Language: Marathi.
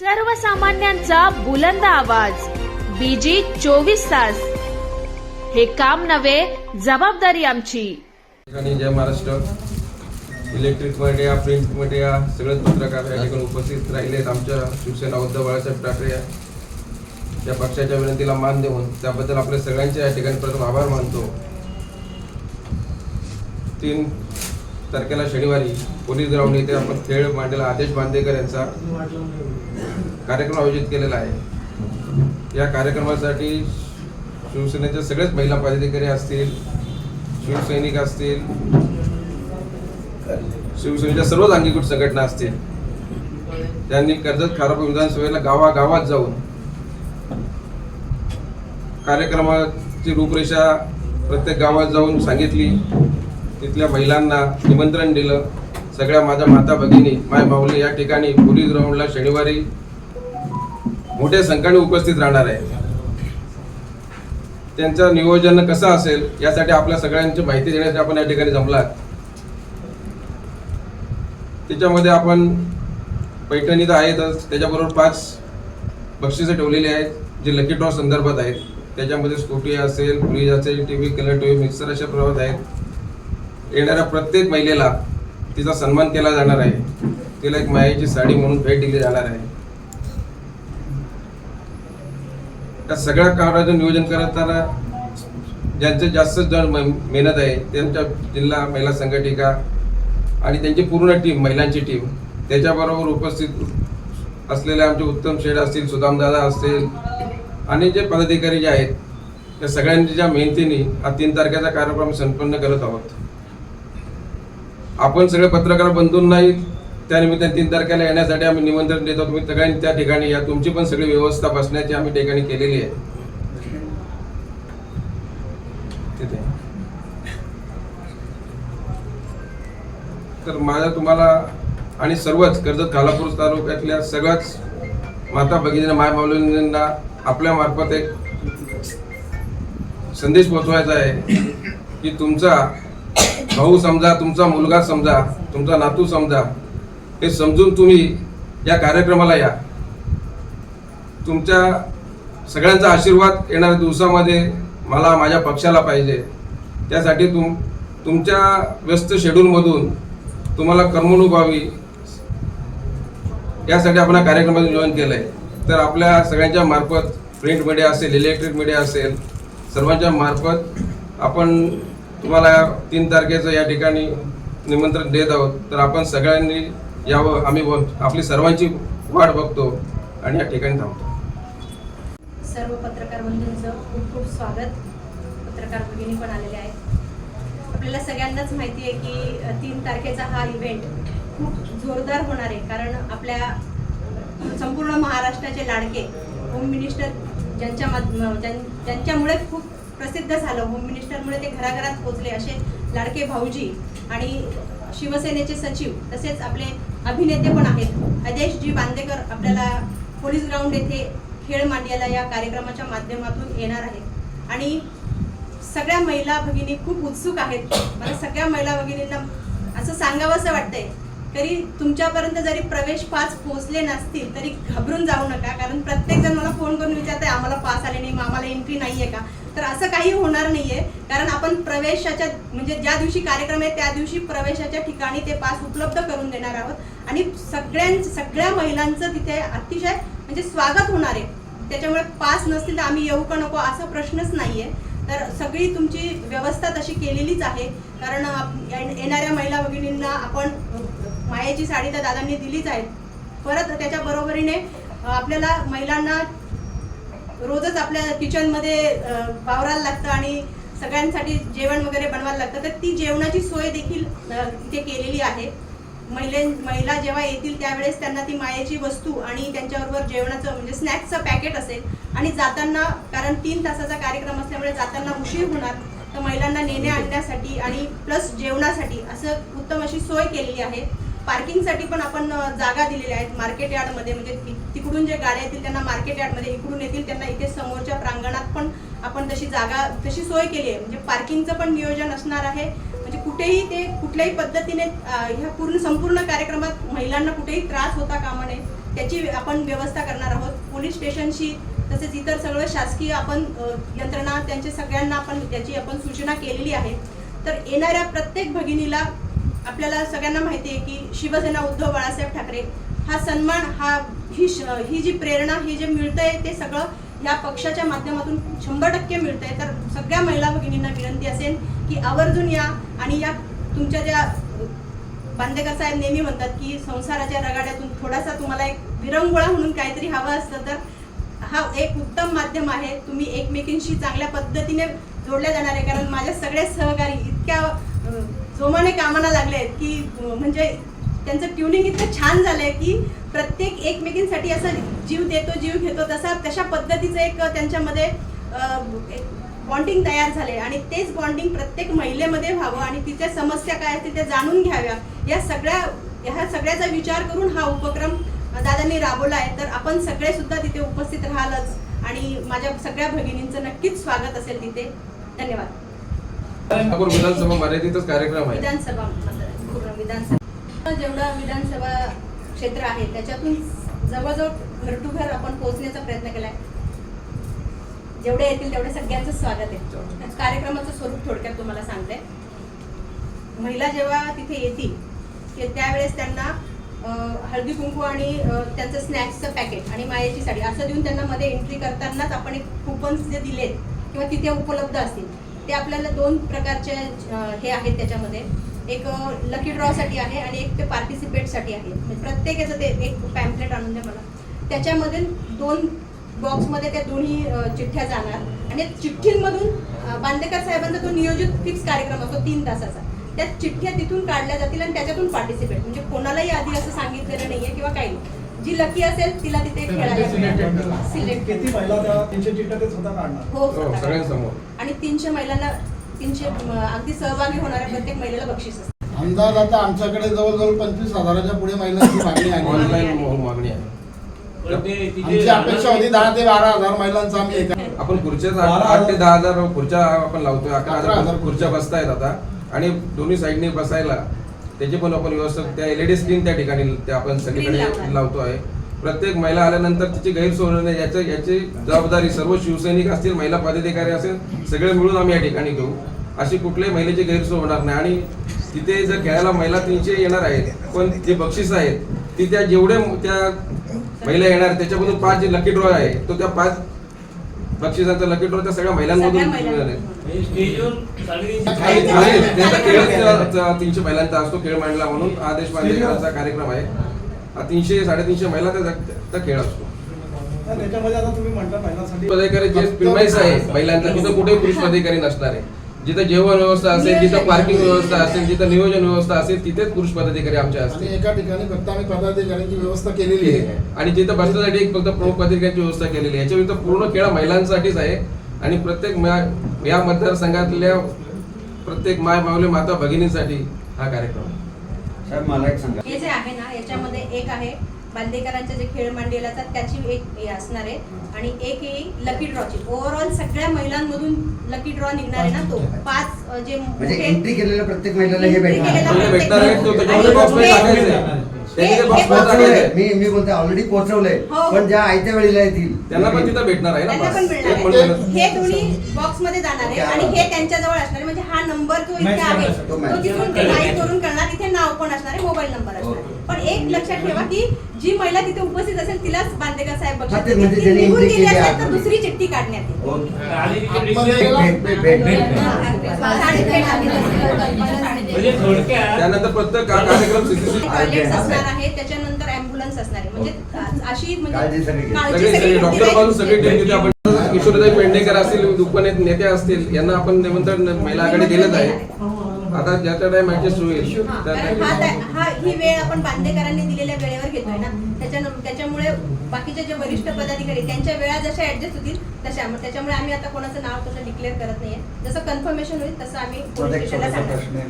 सर्वसामान्यांचा बुलंद आवाज. बीजी चोवीस तास. हे काम नव्हे जबाबदारी आमची. ठिकाणी जय Maharashtra. Electric media print media सगळेच पत्रकार या ठिकाणी उपस्थित राहिलेत आमच्या शिवसेना उद्धव बाळासाहेब ठाकरे या. पक्षाच्या विनंतीला मान देऊन त्याबद्दल आपल्या सगळ्यांचे या ठिकाणी प्रथम आभार मानतो. तीन तारखेला शनिवारी पोलीस ग्राउंड येथे आपण खेळ मांडलेला आदेश बांदेकर यांचा कार्यक्रम आयोजित केलेला आहे. या कार्यक्रमासाठी शिवसेनेच्या सगळेच महिला पदाधिकारी असतील शिवसैनिक असतील शिवसेनेच्या सर्वच अंगीकृत संघटना असतील त्यांनी कर्जत खारापूर विधानसभेला गावागावात जाऊन कार्यक्रमाची रूपरेषा प्रत्येक गावात जाऊन सांगितली. तिथल्या महिलांना निमंत्रण दिलं. सगळ्या माझ्या माता भगिनी माय माऊली या ठिकाणी पोलीस ग्राउंडला शनिवारी मोठ्या संख्येने उपस्थित राहणार आहे. त्यांचं नियोजन कसं असेल यासाठी आपल्या सगळ्यांची माहिती देण्यासाठी आपण या ठिकाणी जमला त्याच्यामध्ये आपण पैठणी तर आहेतच त्याच्याबरोबर पाच बक्षिसं ठेवलेली आहेत जे लकी ड्रॉ संदर्भात आहेत. त्याच्यामध्ये स्कूटी असेल फ्रीज असेल T V colour T V mixer अशा प्रमाणात आहेत. येणाऱ्या प्रत्येक महिलेला तिचा सन्मान केला जाणार आहे. तिला एक मायाची साडी म्हणून भेट दिली जाणार आहे. त्या सगळ्या कामाचं नियोजन करताना ज्यांचे जास्त जण मेहनत आहे त्यांच्या जिल्हा महिला संघटिका आणि त्यांची पूर्ण टीम महिलांची टीम त्याच्याबरोबर उपस्थित असलेले आमचे उत्तम शेड असतील सुदामदादा असतील आणि जे पदाधिकारी जे आहेत त्या सगळ्यांच्या मेहनतीने हा तीन तारखेचा कार्यक्रम संपन्न करत आहोत. आपण सगळे पत्रकार बंधूंनाही त्यानिमित्ताने तीन तारखेला येण्यासाठी आम्ही निमंत्रण देतो. तुम्ही सगळ्यांनी त्या ठिकाणी या. तुमची पण सगळी व्यवस्था बसण्याची आम्ही ठिकाणी केलेली आहे. तिथे. तर माझा तुम्हाला आणि सर्वच कर्जत खालापूर तालुक्यातल्या सगळ्याच माता भगिनींना माय माऊलींना आपल्या मार्फत एक संदेश पोहोचवायचा आहे की तुमचा भाऊ समजा तुमचा मुलगा समजा तुमचा नातू समजा हे समजून तुम्ही या कार्यक्रमाला या. तुमच्या सगळ्यांचा आशीर्वाद येणाऱ्या दिवसामध्ये मला माझ्या पक्षाला पाहिजे. त्यासाठी तुम तुमच्या व्यस्त शेड्यूलमधून तुम्हाला करमणूक व्हावी. यासाठी आपण हा कार्यक्रमाचं नियोजन केलं आहे तर आपल्या सगळ्यांच्या मार्फत प्रिंट मीडिया असेल इलेक्ट्रिक मीडिया असेल सर्वांच्या मार्फत आपण तुम्हाला तीन तारखेचं या ठिकाणी निमंत्रण देत आहोत. तर आपण सगळ्यांनी यावं. आम्ही आपली सर्वांची वाट बघतो आणि या ठिकाणी थांबतो. सर्व पत्रकार बंधूंचं खूप खूप स्वागत. पत्रकार भगिनी पण आलेले आहेत. आपल्याला सगळ्यांनाच माहिती आहे की तीन तारखेचा हा इव्हेंट खूप जोरदार होणार आहे. कारण आपल्या संपूर्ण महाराष्ट्राचे लाडके होम मिनिस्टर ज्यांच्या ज्यांच्यामुळे खूप प्रसिद्ध झालं. होम मिनिस्टरमुळे ते घराघरात पोचले असे लाडके भाऊजी आणि शिवसेनेचे सचिव तसेच आपले अभिनेते पण आहेत. अजयशजी बांदेकर आपल्याला पोलीस ग्राउंड येथे खेळ मांडयाला या कार्यक्रमाच्या माध्यमातून येणार आहेत. आणि सगळ्या महिला भगिनी खूप उत्सुक आहेत. मला सगळ्या महिला भगिनींना असं सांगावंसं वाटतंय तरी तुमच्यापर्यंत जरी प्रवेश पास पोहोचले नसतील तरी घाबरून जाऊ नका. कारण प्रत्येक जण मला फोन करून विचारते आम्हाला पास आले नाही मग आम्हाला एंट्री नाही आहे का? तर असं काही होणार नाही आहे कारण आपण प्रवेशाच्या म्हणजे ज्या दिवशी कार्यक्रम आहे त्या दिवशी प्रवेशाच्या ठिकाणी ते पास उपलब्ध करून देणार आहोत. आणि सगळ्यां सगळ्या महिलांचं तिथे अतिशय म्हणजे स्वागत होणार आहे. त्याच्यामुळे पास नसतील तर आम्ही येऊ का नको असा प्रश्नच नाही आहे तर सगळी तुमची व्यवस्था तशी केलेलीच आहे. कारण येणाऱ्या महिला भगिनींना आपण मायेची साडी तर दादांनी दिलीच आहे. परत त्याच्या बरोबरीने आपल्याला महिलांना रोजच आपल्या किचनमध्ये वावरायला लागतं आणि सगळ्यांसाठी जेवण वगैरे बनवायला लागतं. तर ती जेवणाची सोय देखील इथे केलेली आहे. महिले महिला जेव्हा येतील त्यावेळेस त्यांना ती मायेची वस्तू आणि त्यांच्याबरोबर जेवणाचं म्हणजे स्नॅक्सचं पॅकेट असेल आणि जाताना कारण तीन तासाचा कार्यक्रम असल्यामुळे जाताना उशीर होणार तर महिलांना नेण्या आणण्यासाठी आणि प्लस जेवणासाठी असं उत्तम अशी सोय केलेली आहे. पार्किंगसाठी पण आपण जागा दिलेल्या आहेत मार्केट यार्डमध्ये. म्हणजे तिकडून जे गाड्या येतील त्यांना मार्केट यार्डमध्ये इकडून येतील त्यांना इथे समोरच्या प्रांगणात पण आपण तशी जागा तशी सोय केली आहे. म्हणजे पार्किंगचं पण नियोजन असणार आहे. म्हणजे कुठेही ते कुठल्याही पद्धतीने ह्या पूर्ण संपूर्ण कार्यक्रमात महिलांना कुठेही त्रास होता कामा नये त्याची आपण व्यवस्था करणार आहोत. पोलीस स्टेशनशी तसेच इतर सगळं शासकीय आपण यंत्रणा त्यांच्या सगळ्यांना आपण त्याची आपण सूचना केलेली आहे. तर येणाऱ्या प्रत्येक भगिनीला आपल्याला सगळ्यांना माहिती आहे की शिवसेना उद्धव बाळासाहेब ठाकरे हा सन्मान हा ही श- ही जी प्रेरणा ही जे मिळतंय ते सगळं या पक्षाच्या माध्यमातून शंभर टक्के मिळतंय. तर सगळ्या महिला भगिनींना विनंती असेल की आवर्जून या आणि या तुमच्या ज्या बांदेकर साहेब नेहमी म्हणतात की संसाराच्या रगाड्यातून थोडासा तुम्हाला एक विरंगुळा म्हणून काहीतरी हवं असतं तर हा एक उत्तम माध्यम आहे. तुम्ही एकमेकींशी चांगल्या पद्धतीने जोडल्या जाणार आहे. कारण माझ्या सगळे सहकारी इतक्या जोमाने कामाला लागले आहेत की म्हणजे त्यांचं ट्युनिंग इतकं छान झालं आहे की प्रत्येक एकमेकींसाठी असं जीव देतो जीव घेतो तसा तशा पद्धतीचं एक त्यांच्यामध्ये बॉन्डिंग तयार झाले आणि तेच बॉन्डिंग प्रत्येक महिलेमध्ये व्हावं आणि तिच्या समस्या काय असतील त्या जाणून घ्याव्या. या सगळ्या ह्या सगळ्याचा विचार करून हा उपक्रम दादांनी राबवला आहे. तर आपण सगळे सुद्धा तिथे उपस्थित राहालच. आणि माझ्या सगळ्या भगिनींचं नक्कीच स्वागत असेल तिथे. धन्यवाद. ठाकूर विधानसभा मर्यादितच कार्यक्रम आहे. विधानसभा मतदार- विधानसभा जेवढा विधानसभा क्षेत्र आहे त्याच्यातून जवळजवळ घर टू घर आपण पोहोचण्याचा प्रयत्न केलाय. जेवढे येतील तेवढे सगळ्यांचं स्वागत आहे. कार्यक्रमाचं स्वरूप थोडक्यात तुम्हाला सांगते. महिला जेव्हा तिथे येतील ते त्यावेळेस त्यांना अं, हळदी कुंकू आणि अं, त्यांचं स्नॅक्सचं पॅकेट आणि मायेची साडी असं देऊन त्यांना मध्ये एंट्री करतानाच आपण एक कुपन्स जे दिलेत किंवा तिथे उपलब्ध असतील ते आपल्याला दोन प्रकारचे हे आहेत त्याच्यामध्ये. एक लकी ड्रॉसाठी आहे आणि एक ते पार्टिसिपेटसाठी आहे. म्हणजे प्रत्येक याचं ते एक पॅम्पलेट आणून द्या मला. त्याच्यामध्ये दोन बॉक्समध्ये त्या दोन्ही चिठ्ठ्या जाणार. आणि चिठ्ठींमधून बांदेकर साहेबांचा तो नियोजित फिक्स कार्यक्रम असतो तीन तासाचा. त्या चिठ्ठ्या तिथून काढल्या जातील आणि त्याच्यातून पार्टिसिपेट म्हणजे कोणालाही आधी असं सांगितलेलं नाही आहे किंवा काही नाही. जी लकी असेल तिला तिथे खेळायला सिलेक्ट किती महिला त्या तीनशे चिठ्ठ्या ते स्वतः काढणार? हो हो, स्वतः. सगळ्यांसमोर. आणि तीनशे महिलांना तीनशे अगदी सहभागी होणाऱ्या प्रत्येक महिलेला बक्षीस असतं. अंदाज आता आमच्याकडे जवळजवळ पंचवीस हजाराच्या पुढे महिलांची मागणी आली ऑनलाईन मागणी आहे. आमची अपेक्षा होती दहा ते बारा हजार महिलांचा आम्ही एका आपण खुर्च्या बारा आठ ते. दहा हजार खुर्च्या आपण लावतोय अकरा अकरा हजार हजार खुर्च्या बसतायत आता. आणि दोन्ही साईडने बसायला त्याची पण आपण व्यवस्था त्या एलईडी स्क्रीन त्या ठिकाणी त्या आपण सगळीकडे. लावतो आहे प्रत्येक महिला आल्यानंतर तिची गैरसोय नये याच्या याची जबाबदारी सर्व शिवसैनिक असतील महिला पदाधिकारी असेल सगळे मिळून आम्ही या ठिकाणी घेऊ. अशी कुठल्याही महिलेची गैरसोय होणार नाही. आणि तिथे जर खेळायला महिला तीनशे येणार आहेत पण जे बक्षीस आहेत ती त्या जेवढे त्या महिला येणार त्याच्यामधून पाच जे लकी ड्रॉ आहे तो त्या पाच बक्षिसांचा लकी ड्रॉ त्या सगळ्या महिलांमधून त्यांचा त्या- तीनशे महिलांचा असतो खेळ मांडला म्हणून आदेश बांदेकरांचा कार्यक्रम आहे. तीनशे साडेतीनशे महिला त्या त्या खेळ असतो. त्याच्यामध्ये आता तुम्ही म्हणता महिलांसाठी पदाधिकारी जे प्रिमाइस आहे महिलांचा तिथं कुठेही पुरुष पदाधिकारी नसणार आहे. जिथं जेवण व्यवस्था असेल जिथं पार्किंग व्यवस्था असेल जिथं नियोजन व्यवस्था असेल तिथेच पुरुष पदाधिकारी आमच्या आणि असतील. एका ठिकाणी फक्त आम्ही पदाधिकाऱ्यांची व्यवस्था केलेली आहे. आणि तिथं बसण्यासाठी एक फक्त प्रमुख पदाधिकाऱ्यांची व्यवस्था केलेली आहे. याच्या पूर्ण खेळ महिलांसाठीच आहे. आणि प्रत्येक या मतदारसंघातल्या प्रत्येक माय मावले माता भगिनींसाठी हा कार्यक्रम आहे. साहेब मला एक सांगा. हे जे आहे ना याच्यामध्ये एक आहे बांदेकरांचे जे खेळ मांडलेले असतात त्याची एक हे असणार आहे. आणि एक ही लकी ड्रॉची ओव्हरऑल सगळ्या महिलांमधून लकी ड्रॉ निघणार आहे ना तो. पाच. जे म्हणजे एंट्री केलेल्या प्रत्येक महिलाला हे भेटणार. म्हणजे हे- हे- हे. मी मी बोलते ऑलरेडी पोहोचवलंय. हो. पण ज्या आयत्या वेळेला येतील. त्यांना पण तिथं भेटणार आहे ना त्यांना. पण मिळणार. हे दोन्ही बॉक्समध्ये जाणार आहे. आणि हे त्यांच्याजवळ असणार आहे. म्हणजे हा नंबर जो इथे आहे. तो. तिथून करून करणार. इथे नाव पण असणार आहे मोबाईल नंबर असणार आहे. पण एक लक्षात ठेवा की जी महिला तिथे उपस्थित असेल तिलाच बांदेकर साहेब हा, बक्षीस ते म्हणजे देतील. ती ज्यांनी निघून entry गेली केली असेल तर आतमध्ये. दुसरी चिठ्ठी काढण्यात येईल ओके. आधी तिथे आतमध्ये डिस्प्ले- भेट भेट भेट भेट साडी भेट आली म्हणजे थोडक्यात त्यानंतर प्रत्येक का- कार्यक्रम सीसीसी टॉयलेट्स असणार आहे. त्याच्यानंतर अँब्युलन्स असणार आहे. म्हणजे अशी म्हणजे काळजी सगळी घेतली. काळजी सगळे सगळी सगळे डॉक्टर घेतली पासून सगळे टीम जाईल. तिथे आपण किशोरदाई पेडणेकर असतील उपनेत नेते असतील यांना आपण निमंत्रण महिला आघाडी दिलंच आहे. आता ज्याच्या टाइम ऍडजस्ट होईल हा, त्या कारण हा त्या- हा ही वेळ आपण बांदेकरांनी दिलेल्या वेळेवर घेतोय ना. त्याच्या त्याच्यामुळे बाकीचे जे वरिष्ठ पदाधिकारी त्यांच्या वेळा जशा ऍडजस्ट होतील तशा मग त्याच्यामुळे आम्ही आता कोणाचं नाव तसं डिक्लेअर करत नाहीये. जसं कन्फर्मेशन होईल तसं आम्ही पोलीस स्टेशनला सांगणार.